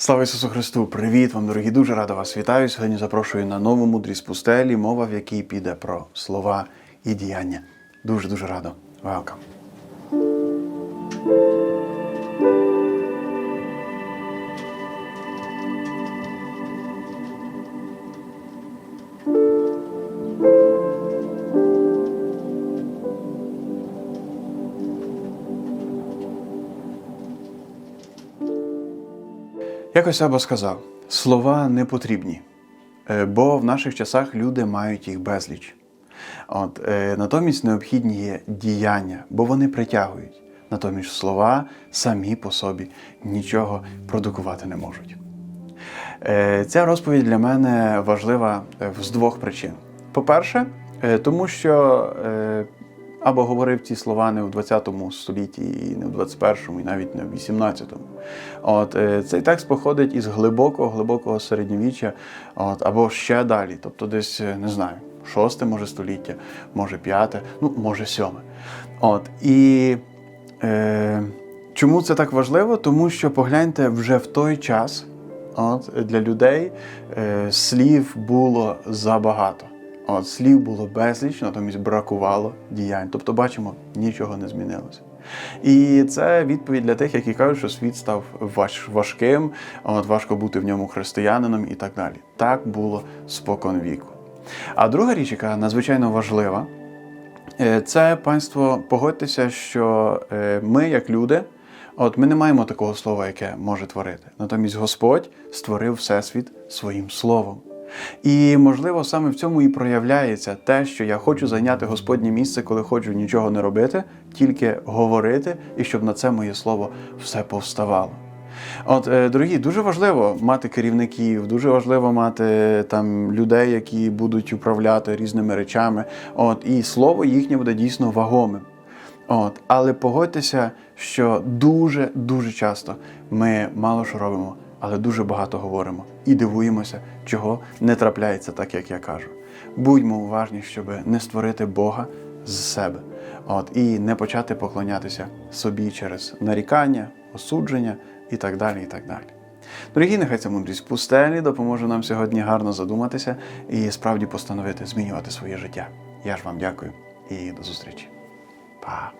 Слава Ісусу Христу! Привіт вам, дорогі! Дуже радо вас вітаю. Сьогодні запрошую на нову мудрість пустелі, мова, в якій піде про слова і діяння. Дуже дуже радо. Welcome! Якось Або сказав: слова не потрібні, е, бо в наших часах люди мають їх безліч. От, е, натомість необхідні є діяння, бо вони притягують. Натомість слова самі по собі нічого продукувати не можуть. Е, Ця розповідь для мене важлива з двох причин. По-перше, тому що або говорив ці слова не в 20 столітті, і не в 21-му, і навіть не в 18-му. От е, цей текст походить із глибокого, глибокого середньовіччя, от, або ще далі, тобто десь е, не знаю, шосте може століття, може п'яте, ну може сьоме. От і е, чому це так важливо? Тому що погляньте вже в той час. От для людей е, слів було забагато. От слів було безліч, натомість бракувало діянь. Тобто, бачимо, нічого не змінилося. І це відповідь для тих, які кажуть, що світ став важ, важким, от важко бути в ньому християнином і так далі. Так було спокон віку. А друга річ, яка надзвичайно важлива, е, це панство, погодьтеся, що е, ми, як люди, От ми не маємо такого слова, яке може творити. Натомість Господь створив Всесвіт своїм словом. І, можливо, саме в цьому і проявляється те, що я хочу зайняти Господнє місце, коли хочу нічого не робити, тільки говорити, і щоб на це моє слово все повставало. От, е, дорогі, дуже важливо мати керівників, дуже важливо мати там людей, які будуть управляти різними речами. От, і слово їхнє буде дійсно вагомим. От, але погодьтеся, що дуже дуже часто ми мало що робимо, але дуже багато говоримо і дивуємося, чого не трапляється так, як я кажу. Будьмо уважні, щоб не створити Бога з себе, от і не почати поклонятися собі через нарікання, осудження і так далі. і так далі. Дорогі, нехай ця мудрість пустелі допоможе нам сьогодні гарно задуматися і справді постановити змінювати своє життя. Я ж вам дякую і до зустрічі. Па!